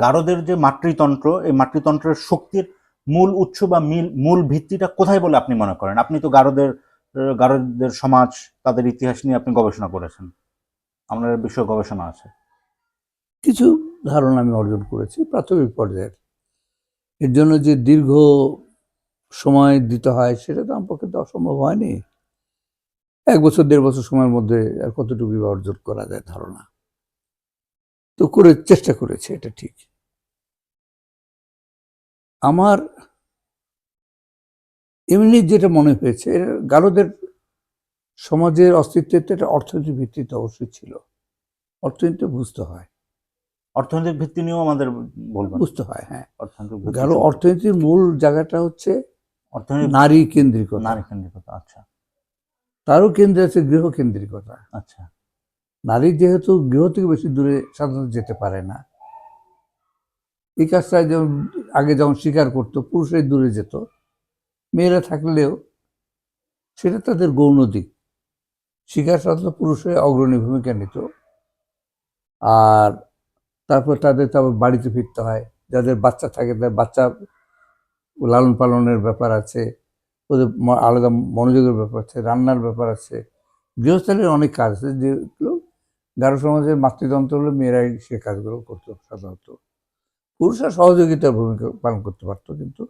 গারদের যে মাতৃতন্ত্র, এই মাতৃতন্ত্রের শক্তির মূল উৎস বা মিল- মূল ভিত্তিটা কোথায় বলে আপনি মনে করেন? আপনি তো গারদের গারদের সমাজ, তাদের ইতিহাস নিয়ে আপনি গবেষণা করেছেন। আপনার বিষয়ে গবেষণা আছে। কিছু ধারণা আমি অর্জন করেছি প্রাথমিক পর্যায়ের। এর জন্য যে দীর্ঘ সময় দিতে হয় সেটা তো আমার পক্ষে তো অসম্ভব হয়নি। এক বছর, দেড় বছর সময়ের মধ্যে আর কতটুকু অর্জন করা যায় ধারণা। তো করে চেষ্টা করেছি এটা ঠিক। আমার এমনি যেটা মনে হয়েছে গারোদের সমাজের অস্তিত্বের তো একটা অর্থনৈতিক ভিত্তিতে অবশ্যই ছিল। অর্থনীতি বুঝতে হয়। অর্থনৈতিক ভিত্তি নিয়েও আমাদের বলবেন। বুঝতে হয় হ্যাঁ। অর্থনৈতিক গারো অর্থনীতির মূল জায়গাটা হচ্ছে অর্থনৈতিক নারী কেন্দ্রিকতা। নারী কেন্দ্রিকতা আচ্ছা। তারও কেন্দ্রে আছে গৃহ কেন্দ্রিকতা। আচ্ছা। নারী যেহেতু গৃহ থেকে বেশি দূরে সাধারণত যেতে পারে না। এই কাজটা যেমন আগে যেমন স্বীকার করতো পুরুষের দূরে যেত। মেয়েরা থাকলেও সেটা তাদের গৌণ দিক। শিকার সাধারণত পুরুষের অগ্রণী ভূমিকা নিত। আর তারপর তাদের তারপর বাড়িতে ফিরতে হয়। যাদের বাচ্চা থাকে তাদের বাচ্চা লালন পালনের ব্যাপার আছে, ওদের আলাদা মনোযোগের ব্যাপার আছে, রান্নার ব্যাপার আছে। গৃহস্থালীর অনেক কাজ আছে, যেগুলো গারো সমাজের মাতৃতন্ত্র হলে মেয়েরাই সে কাজগুলো করতো সাধারণত। পুরুষরা সহযোগিতার ভূমিকা পালন করতে পারতো কিন্তু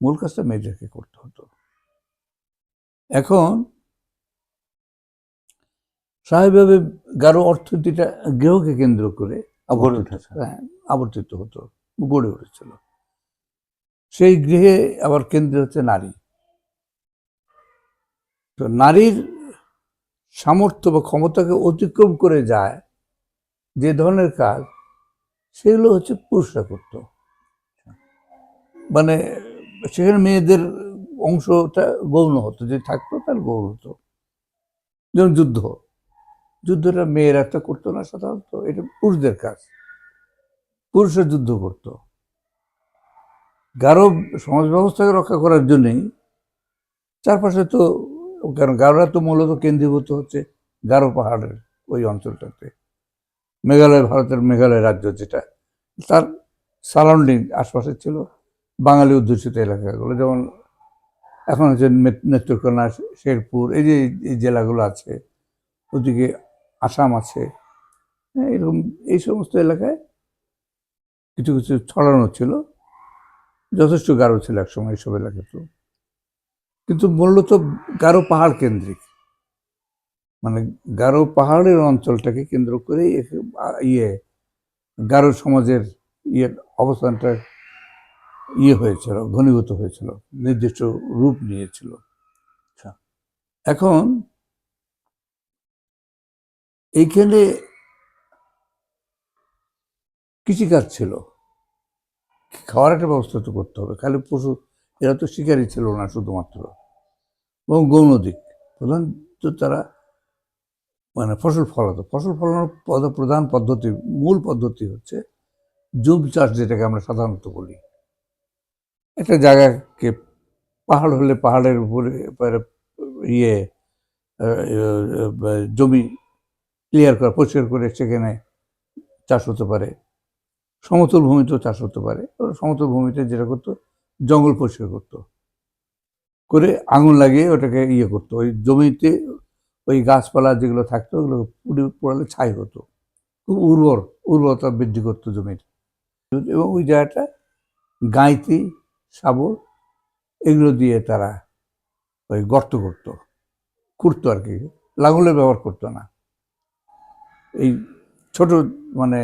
মূল কাজটা মেয়েদেরকে করতে হতো। এখন স্বাভাবিকভাবে গারো অর্থনীতিটা গৃহকে কেন্দ্র করে গড়ে আবর্তিত হ্যাঁ আবর্তিত হতো গড়ে উঠেছিল। সেই গৃহে আবার কেন্দ্রে হচ্ছে নারী। তো নারীর সামর্থ্য বা ক্ষমতাকে অতিক্রম করে যায় যে ধরনের কাজ, সেগুলো হচ্ছে পুরুষরা করত মানে সেখানে মেয়েদের অংশটা গৌণ হতো, যে থাকতো তার গৌণ হতো। যেমন যুদ্ধ। যুদ্ধটা মেয়েরা তো করতো না সাধারণত, এটা পুরুষদের কাজ। পুরুষরা যুদ্ধ করত। গারো সমাজ ব্যবস্থাকে রক্ষা করার জন্যই চারপাশে তো কারণ গারোরা তো মূলত কেন্দ্রীভূত হচ্ছে গারো পাহাড়ের ওই অঞ্চলটাতে। মেঘালয় ভারতের মেঘালয় রাজ্য যেটা তার সারাউন্ডিং আশপাশে ছিল বাঙালি অধ্যুষিত এলাকাগুলো যেমন এখন হচ্ছে নেত্রকোনা শেরপুর এই যে এই জেলাগুলো আছে ওদিকে আসাম আছে হ্যাঁ, এরকম এই সমস্ত এলাকায় কিছু কিছু ছড়ানো ছিল। যথেষ্ট গাঢ় ছিল একসময় এইসব এলাকাতে কিন্তু মূলত গারো পাহাড় কেন্দ্রিক। মানে গারো পাহাড়ের অঞ্চলটাকে কেন্দ্র করে ইয়ে গারো সমাজের ইয়ের অবস্থানটা ইয়ে হয়েছিল, ঘনীভূত হয়েছিল, নির্দিষ্ট রূপ নিয়েছিল। আচ্ছা। এখন এইখানে কৃষিকাজ ছিল। খাওয়ার একটা ব্যবস্থা তো করতে হবে, খালি পশু, এরা তো শিকারই ছিল না শুধুমাত্র। এবং গৌণ দিক প্রধান তো তারা মানে ফসল ফলাতো। ফসল ফলানোর প্রধান পদ্ধতি, মূল পদ্ধতি হচ্ছে জুম চাষ, যেটাকে আমরা সাধারণত বলি। একটা জায়গাকে পাহাড় হলে পাহাড়ের উপরে ইয়ে জমি ক্লিয়ার করা, পরিষ্কার করে সেখানে চাষ হতে পারে। সমতল ভূমিতেও চাষ হতে পারে। সমতল ভূমিতে যেটা করতো, জঙ্গল পরিষ্কার করতো। করে আগুন লাগিয়ে ওটাকে ইয়ে করতো। ওই জমিতে ওই গাছপালা যেগুলো থাকতো, ওগুলো পুড়ে পোড়ালে ছাই হতো। খুব উর্বর, উর্বরতা বৃদ্ধি করতো জমির। এবং ওই জায়গাটা গাঁইতি, সাবর এগুলো দিয়ে তারা ওই গর্ত করতো। খুঁড়তো আর কি, লাঙলের ব্যবহার করতো না। এই ছোট মানে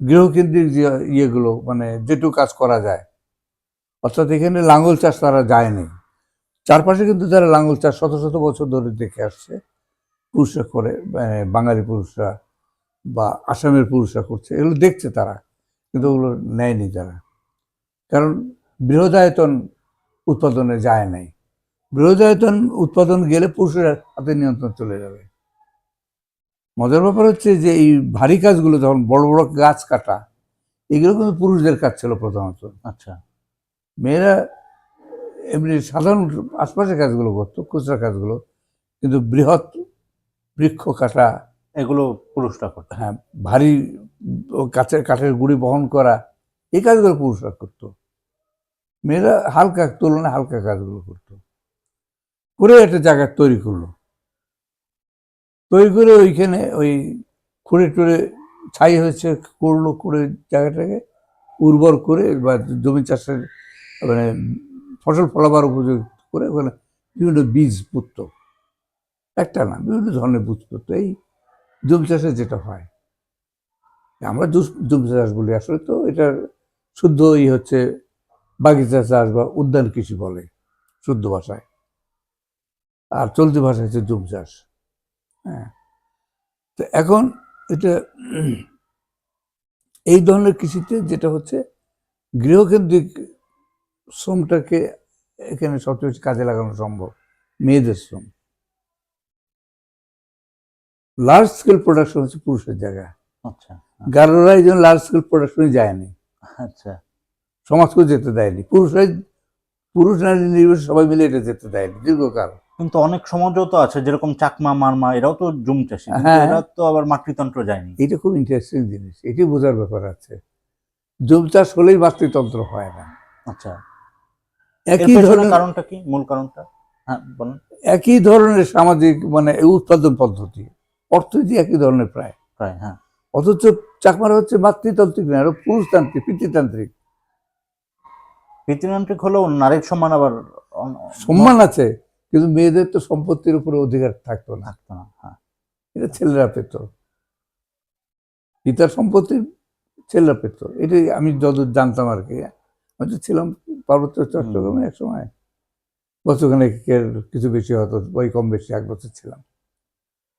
গৃহকেন্দ্রিক যে ইয়েগুলো মানে যেটুকু কাজ করা যায়। অর্থাৎ এখানে লাঙল চাষ তারা যায়নি চারপাশে কিন্তু যারা লাঙ্গল চাষ শত শত বছর ধরে দেখে আসছে পুরুষরা করে বাঙালি পুরুষরা বা আসামের পুরুষরা করছে এগুলো দেখছে তারা কিন্তু ওগুলো নেয়নি তারা। কারণ বৃহদায়তন উৎপাদনে যায় নাই। বৃহদায়তন উৎপাদন গেলে পুরুষের হাতে নিয়ন্ত্রণ চলে যাবে। মজার ব্যাপার হচ্ছে যে এই ভারী কাজগুলো যখন বড় বড় গাছ কাটা এগুলো কিন্তু পুরুষদের কাজ ছিল প্রধানত। আচ্ছা। মেয়েরা এমনি সাধারণ আশপাশের কাজগুলো করতো খুচরা কাজগুলো কিন্তু বৃহৎ বৃক্ষ কাটা এগুলো পুরুষরা করতো। হ্যাঁ ভারী কাঠের কাঠের গুঁড়ি বহন করা এই কাজগুলো পুরুষরা করতো। মেয়েরা হালকা তুলনায় হালকা কাজগুলো করতো। করে একটা জায়গা তৈরি করল। তৈরি করে ওইখানে ওই খুঁড়ে টুড়ে ছাই হয়েছে করল করে জায়গাটাকে উর্বর করে বা জমি চাষের মানে ফসল ফলাবার উপযুক্ত করে ওখানে বিভিন্ন বীজ পুঁততো। একটা না, বিভিন্ন ধরনের বীজ পুত্র এই জমি চাষে যেটা হয়, আমরা জমি চাষ বলি। আসলে তো এটা শুদ্ধ ই হচ্ছে বাগিচা চাষ বা উদ্যান কৃষি বলে শুদ্ধ ভাষায়। আর চলতি ভাষা হচ্ছে জমি চাষ। হ্যাঁ। তো এখন এটা এই ধরনের কৃষিতে যেটা হচ্ছে গৃহকেন্দ্রিক শ্রমটাকে এখানে সবচেয়ে বেশি কাজে লাগানো সম্ভব মেয়েদের শ্রম। লার্জ স্কেল প্রোডাকশন হচ্ছে পুরুষের জায়গা। আচ্ছা গারোরা এই জন্য লার্জ স্কেল প্রোডাকশনে যায়নি। আচ্ছা। সমাজকেও যেতে দেয়নি। পুরুষরাই পুরুষ নারী নির্বিশেষে সবাই মিলে এটা যেতে দেয়নি দীর্ঘকাল। কিন্তু অনেক সমাজও তো আছে যেরকম চাকমা মারমা এরাও তো জুম চাষি হ্যাঁ। এরা তো আবার মাতৃতন্ত্র যায়নি। এটা খুব ইন্টারেস্টিং জিনিস এটি বোঝার ব্যাপার আছে। জমি চাষ হলেই মাতৃতন্ত্র হয় না। আচ্ছা। একই ধরনের কারণটা কি? মূল কারণটা? হ্যাঁ বলুন। একই ধরনের সামাজিক মানে উৎপাদন পদ্ধতি। অর্থনীতি একই ধরনের প্রায়। প্রায় হ্যাঁ। অথচ চাকমারা হচ্ছে মাতৃতান্ত্রিক না আরও পুরুষতান্ত্রিক পিতৃতান্ত্রিক। পিতৃতান্ত্রিক হলেও নারীর সম্মান আবার সম্মান আছে কিন্তু মেয়েদের তো সম্পত্তির উপরে অধিকার থাকতো না। থাকতো না হ্যাঁ। এটা ছেলেরা পেত। পিতার সম্পত্তি ছেলেরা পেত। এটাই আমি যত জানতাম আর কি। আমি তো ছিলাম পার্বত্য চট্টগ্রামে এক সময়। বছরখানেকের কিছু বেশি হতো ওই কম বেশি এক বছর ছিলাম।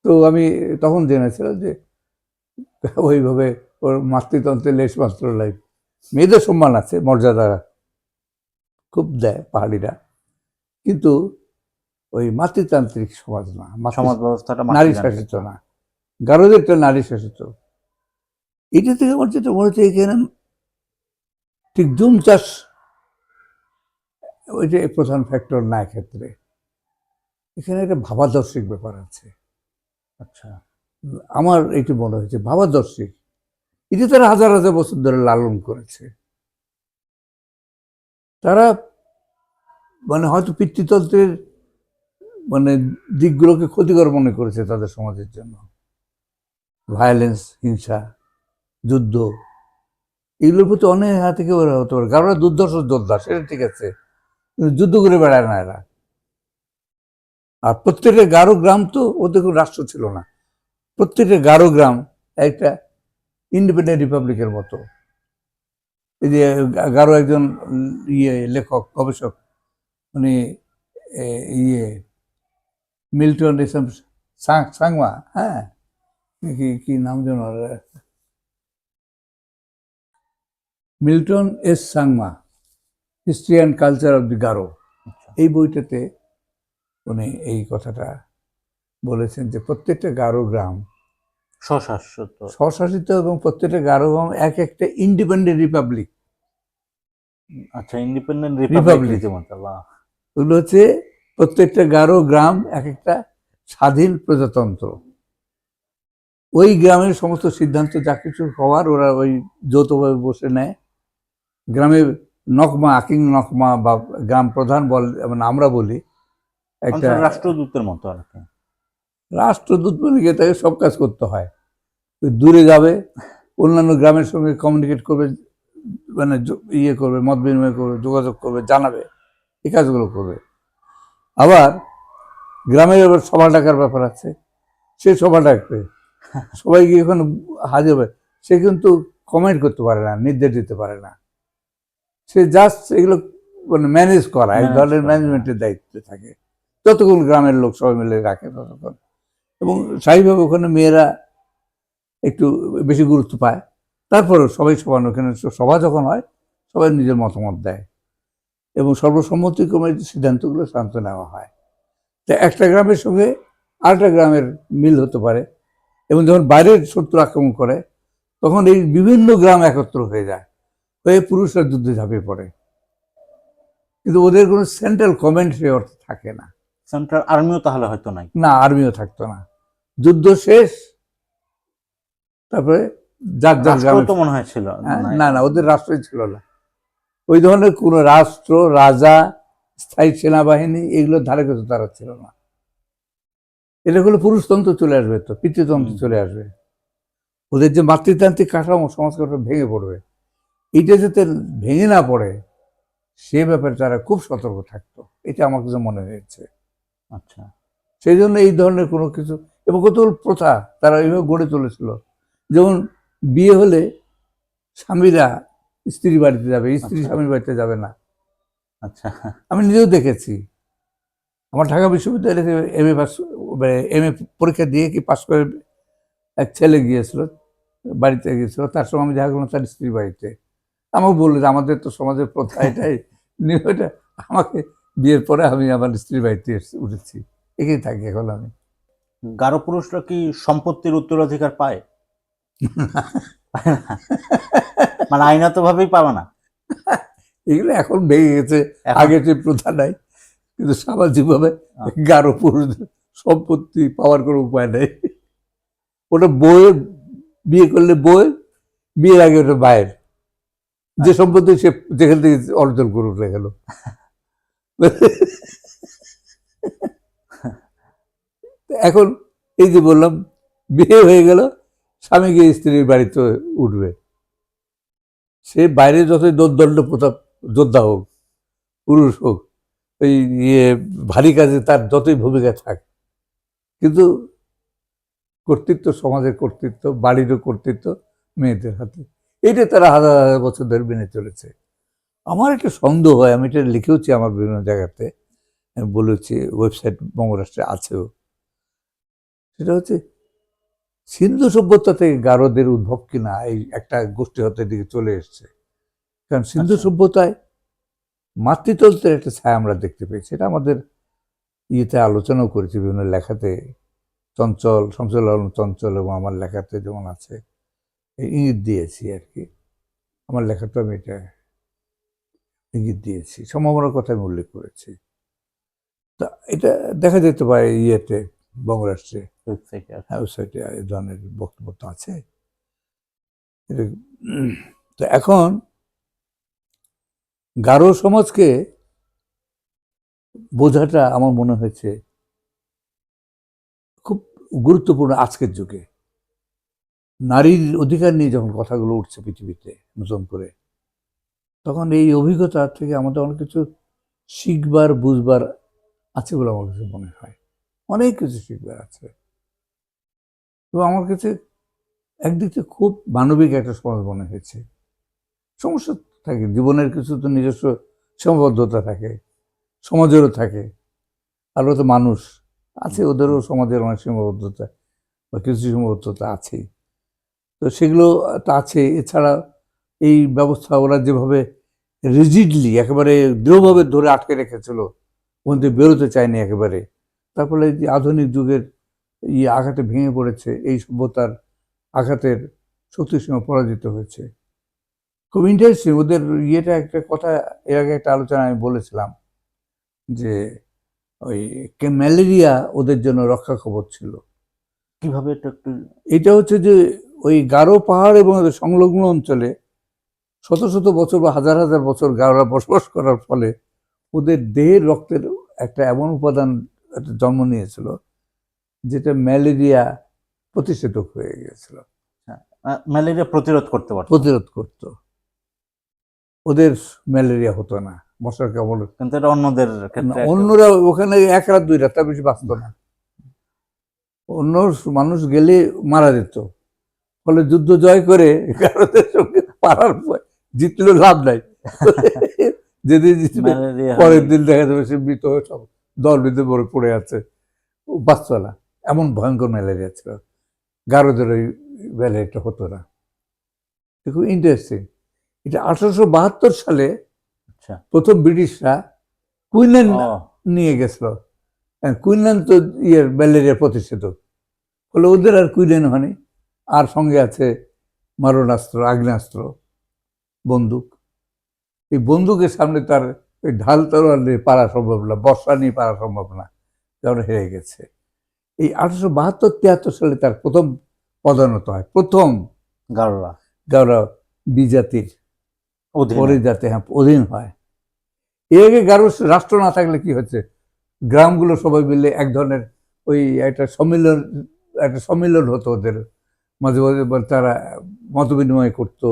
তো আমি তখন জেনেছিলাম যে ওইভাবে ওর মাতৃতন্ত্রের লেশ মাত্র লাইফ মেয়েদের সম্মান আছে মর্যাদা খুব দেয় পাহাড়িরা। কিন্তু ওই মাতৃতান্ত্রিক সমাজ না সমাজ ব্যবস্থাটা নারী। শাসিত না। গারোদেরটা নারী শাসিত। এটা থেকে আমার যেটা মনে হচ্ছে এখানে ঠিক জুম চাষ ওইটা প্রধান ফ্যাক্টর না ক্ষেত্রে। এখানে একটা ভাবাদর্শিক ব্যাপার আছে। আচ্ছা। আমার এটি মনে হয়েছে ভাবাদর্শিক। এটি তারা হাজার হাজার বছর ধরে লালন করেছে। তারা মানে হয়তো পিতৃতন্ত্রের মানে দিকগুলোকে ক্ষতিকর মনে করেছে তাদের সমাজের জন্য। ভায়োলেন্স হিংসা যুদ্ধ। এগুলোর প্রতি অনেক হাত থেকে ওরা হতে পারে। কারণ ওরা দুর্দর্শ যোদ্ধা সেটা ঠিক আছে। যুদ্ধ করে বেড়ায় না এরা। আর প্রত্যেকটা গারো গ্রাম তো ওদের কোনো রাষ্ট্র ছিল না। প্রত্যেকটা গারো গ্রাম একটা ইন্ডিপেন্ডেন্ট রিপাবলিকের মতো। এই যে গারো একজন ইয়ে লেখক, গবেষক, উনি ইয়ে মিল্টন এসব সাং- সাংমা হ্যাঁ? কি কি নাম যেন Milton S Sangma history and culture of the Garo এই বইটাতে উনি এই কথাটা বলেছেন যে প্রত্যেকটা গারো গ্রাম স্বশাসিত। স্বশাসিত এবং প্রত্যেকটা গারো গ্রাম এক একটা ইন্ডিপেন্ডেন্ট রিপাবলিক আচ্ছা ইন্ডিপেন্ডেন্ট রিপাবলিক ওগুলো হচ্ছে প্রত্যেকটা গারো গ্রাম এক একটা স্বাধীন প্রজাতন্ত্র। ওই গ্রামের সমস্ত সিদ্ধান্ত যা কিছু হওয়ার ওরা ওই যৌথভাবে বসে নেয়। গ্রামের নকমা আকিং নকমা বা গ্রাম প্রধান বল মানে আমরা বলি একটা রাষ্ট্রদূতের মতো আর কি। রাষ্ট্রদূত বলে গিয়ে তাকে সব কাজ করতে হয়। দূরে যাবে অন্যান্য গ্রামের সঙ্গে কমিউনিকেট করবে মানে ইয়ে করবে মত বিনিময় করবে যোগাযোগ করবে জানাবে এই কাজগুলো করবে। আবার গ্রামের আবার সভা ডাকার ব্যাপার আছে সে সভা ডাকবে। সবাই গিয়ে ওখানে হাজির হবে সে কিন্তু কমেন্ট করতে পারে না নির্দেশ দিতে পারে না। সে জাস্ট এগুলো মানে ম্যানেজ করা এক ধরনের ম্যানেজমেন্টের দায়িত্বে থাকে। যতক্ষণ গ্রামের লোক সবাই মিলে রাখে ততক্ষণ। এবং স্বাভাবিকভাবে ওখানে মেয়েরা একটু বেশি গুরুত্ব পায়। তারপরে সবাই সমান ওখানে সভা যখন হয় সবাই নিজের মতামত দেয়। এবং সর্বসম্মতিক্রমে সিদ্ধান্তগুলো শান্ত নেওয়া হয়। তা একটা গ্রামের সঙ্গে আরেকটা গ্রামের মিল হতে পারে। এবং যখন বাইরের শত্রু আক্রমণ করে তখন এই বিভিন্ন গ্রাম একত্র হয়ে যায়। হয়ে পুরুষরা যুদ্ধে ঝাঁপিয়ে পড়ে। কিন্তু ওদের কোনো সেন্ট্রাল কমেন্ট সে অর্থে থাকে না। সেন্ট্রাল আর্মিও তাহলে হয়তো নাই। না আর্মিও থাকতো না। যুদ্ধ শেষ তারপরে যার যার গ্রামে মনে হয় ছিল হ্যাঁ। না না ওদের রাষ্ট্রই ছিল না। ওই ধরনের কোনো রাষ্ট্র রাজা স্থায়ী সেনাবাহিনী এগুলো ধারে কাছে তারা ছিল না। এটা হলে পুরুষতন্ত্র চলে আসবে তো পিতৃতন্ত্র চলে আসবে। ওদের যে মাতৃতান্ত্রিক কাঠামো কাঠামো ভেঙে পড়বে। এইটা যাতে ভেঙে না পড়ে সে ব্যাপারে তারা খুব সতর্ক থাকতো। এটা আমার কাছে মনে হয়েছে। আচ্ছা। সেই জন্য এই ধরনের কোনো কিছু এবং কতগুলো প্রথা তারা এইভাবে গড়ে তুলেছিল। যেমন বিয়ে হলে স্বামীরা স্ত্রী বাড়িতে যাবে স্ত্রী আচ্ছা। স্বামীর বাড়িতে যাবে না। আচ্ছা। আমি নিজেও দেখেছি। আমার ঢাকা বিশ্ববিদ্যালয় থেকে M A pass M A পরীক্ষা দিয়ে কি পাশ করে এক ছেলে গিয়েছিল বাড়িতে গিয়েছিল তার সঙ্গে আমি দেখা করলাম তার স্ত্রী বাড়িতে। আমাকে বলল যে আমাদের তো সমাজের প্রথা এটাই। নিয়মটা আমাকে বিয়ের পরে আমি আমার স্ত্রীর বাড়িতে এসে উঠেছি। এখানেই থাকি এখন আমি। গারো পুরুষরা কি সম্পত্তির উত্তরাধিকার পায়? মানে আইনত ভাবেই পাবে না? এগুলো এখন ভেঙে গেছে। আগে যে প্রথা নাই কিন্তু সামাজিকভাবে গারো পুরুষদের সম্পত্তি পাওয়ার কোনো উপায় নেই। ওটা বইয়ের বিয়ে করলে বইয়ের বিয়ের আগে ওটা বায়ের যে সম্পত্তি সে যেখান থেকে অর্জন করুক না গেল এখন এই যে বললাম, বিয়ে হয়ে গেল স্বামী গিয়ে স্ত্রীর বাড়িতে উঠবে। সে বাইরে যতই দোর্দণ্ড প্রতাপ, যোদ্ধা হোক, পুরুষ হোক ওই ইয়ে ভারী কাজে তার যতই ভূমিকা থাক, কিন্তু কর্তৃত্ব, সমাজের কর্তৃত্ব, বাড়িরও কর্তৃত্ব, মেয়েদের হাতে। এইটা তারা হাজার হাজার বছর ধরে মেনে চলেছে। আমার একটা সন্দেহ হয় আমি এটা লিখেওছি আমার বিভিন্ন জায়গাতে আমি বলেছি ওয়েবসাইট বঙ্গরাষ্ট্রে আছেও। সেটা হচ্ছে সিন্ধু সভ্যতা থেকে গারোদের উদ্ভব কিনা এই একটা গোষ্ঠী হতে দিকে চলে এসছে। কারণ সিন্ধু আচ্ছা। সভ্যতায় মাতৃতন্ত্রের একটা ছায়া আমরা দেখতে পেয়েছি। এটা আমাদের ইয়েতে আলোচনাও করেছি বিভিন্ন লেখাতে চঞ্চল শমসুল আলম চঞ্চল এবং আমার লেখাতে যেমন আছে। ইঙ্গিত দিয়েছি আর কি। আমার লেখাতে আমি এটা ইঙ্গিত দিয়েছি সম্ভাবনার কথা আমি উল্লেখ করেছি। তা এটা দেখা যেতে পারে ইয়েতে বঙ্গরাষ্ট্রে ওয়েবসাইটে এই ধরনের বক্তব্য তো আছে। তো এখন গারো সমাজকে বোঝাটা আমার মনে হয়েছে খুব গুরুত্বপূর্ণ আজকের যুগে। নারীর অধিকার নিয়ে যখন কথাগুলো উঠছে পৃথিবীতে নতুন করে, তখন এই অভিজ্ঞতা থেকে আমাদের অনেক কিছু শিখবার, বুঝবার আছে বলে আমার কাছে মনে হয়। অনেক কিছু শিখবার আছে। এবং আমার কাছে একদিক থেকে খুব মানবিক একটা সমাজ মনে হয়েছে। সমস্যা থাকে, জীবনের কিছু তো নিজস্ব সীমাবদ্ধতা থাকে, সমাজেরও থাকে। আর তো মানুষ আছে, ওদেরও সমাজের অনেক সীমাবদ্ধতা বা কিছু সীমাবদ্ধতা আছেই। তো সেগুলো তো আছে। এছাড়া এই ব্যবস্থা ওরা যেভাবে রিজিডলি একেবারে দৃঢ়ভাবে ধরে আটকে রেখেছিল ওখান থেকে বেরোতে চায়নি একেবারে। তার ফলে যে আধুনিক যুগের ইয়ে আঘাতে ভেঙে পড়েছে এই সভ্যতার আঘাতের শক্তিসীমা পরাজিত হয়েছে। খুব ইন্টারেস্টিং ওদের ইয়েটা একটা কথা এর আগে একটা আলোচনা আমি বলেছিলাম যে ওই ম্যালেরিয়া ওদের জন্য রক্ষা খবর ছিল। কীভাবে এটা একটু এটা হচ্ছে যে ওই গারো পাহাড় এবং সংলগ্ন অঞ্চলে শত শত বছর বা হাজার হাজার বছর গারোরা বসবাস করার ফলে ওদের দেহের রক্তের একটা এমন উপাদান একটা জন্ম নিয়েছিল যেটা ম্যালেরিয়া প্রতিষেধক হয়ে গিয়েছিল। আহ, ম্যালেরিয়া প্রতিরোধ করতে পারতো। প্রতিরোধ করত। ওদের ম্যালেরিয়া হতো না মশার কামড় কিন্তু এটা অন্যদের অন্যরা ওখানে এক রাত দুই রাত তার বেশি বাঁচত না। অন্য মানুষ গেলে মারা যেত। ফলে যুদ্ধ জয় করে ভারতের সঙ্গে পারার পর জিতলেও লাভ নাই। যেদিন জিতবে পরের দিন দেখা যাবে সে মৃত হয়ে সব দল বেঁধে পড়ে পড়ে আছে। না। এমন ভয়ঙ্কর ম্যালেরিয়া ছিল। গারোদের ওই ম্যালেরিয়াটা হতো না। খুব ইন্টারেস্টিং এটা আঠারোশো বাহাত্তর সালে আচ্ছা। প্রথম ব্রিটিশরা কুইনল্যান্ড নিয়ে গেছিল। হ্যাঁ, কুইনল্যান্ড তো ইয়ের ম্যালেরিয়া প্রতিষেধক। ফলে ওদের আর কুইলেন হয়নি। আর সঙ্গে আছে মারণাস্ত্র আগ্নেয়াস্ত্র বন্দুক। এই বন্দুকের সামনে তার ওই ঢাল তরোয়াল নিয়ে পারা সম্ভব না বর্ষা নিয়ে পারা সম্ভব না কারণ হেরে গেছে। এই আঠারোশো বাহাত্তর তিয়াত্তর সালে তার প্রথম পদানত হয় প্রথম গারোরা গাওরা বিজাতির অধীনে। পরে যাতে হ্যাঁ অধীন হয়। এর আগে গারো রাষ্ট্র না থাকলে কি হচ্ছে? গ্রামগুলো সবাই মিলে এক ধরনের ওই একটা সম্মিলন একটা সম্মিলন হতো ওদের। মাঝে মাঝে তারা মত বিনিময় করতো।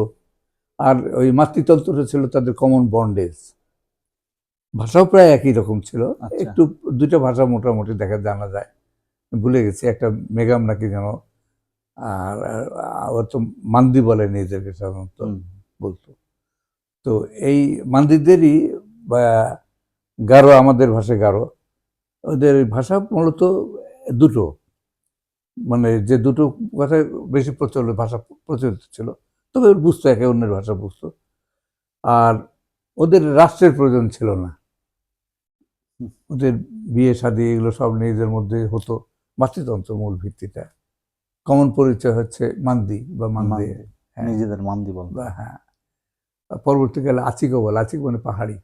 আর ওই মাতৃতন্ত্রটা ছিল তাদের কমন বন্ডেজ ভাষাও প্রায় একই রকম ছিল। আচ্ছা। একটু দুইটা ভাষা মোটামুটি দেখা জানা যায়। ভুলে গেছি একটা মেগাম নাকি যেন আর ওর তো মান্দি বলে নিজেদেরকে সাধারণত বলতো। তো এই মান্দিদেরই বা গারো আমাদের ভাষায় গারো ওদের ভাষা মূলত দুটো। মানে যে দুটো ভাষায় বেশি প্রচলিত ভাষা প্রচলিত ছিল তবে ওরা বুঝতো একে অন্যের ভাষা বুঝতো। আর ওদের রাষ্ট্রের প্রয়োজন ছিল না। ওদের বিয়ে শাদী এগুলো সব নিজেদের মধ্যে হতো। মাতৃতন্ত্র মূল ভিত্তিটা। কমন পরিচয় হচ্ছে মান্দি বা মান্দি। হ্যাঁ। নিজেদের মান্দি বলতো। বা হ্যাঁ। পরবর্তীকালে আচিকও বলে আচিক মানে পাহাড়ি।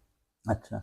আচ্ছা।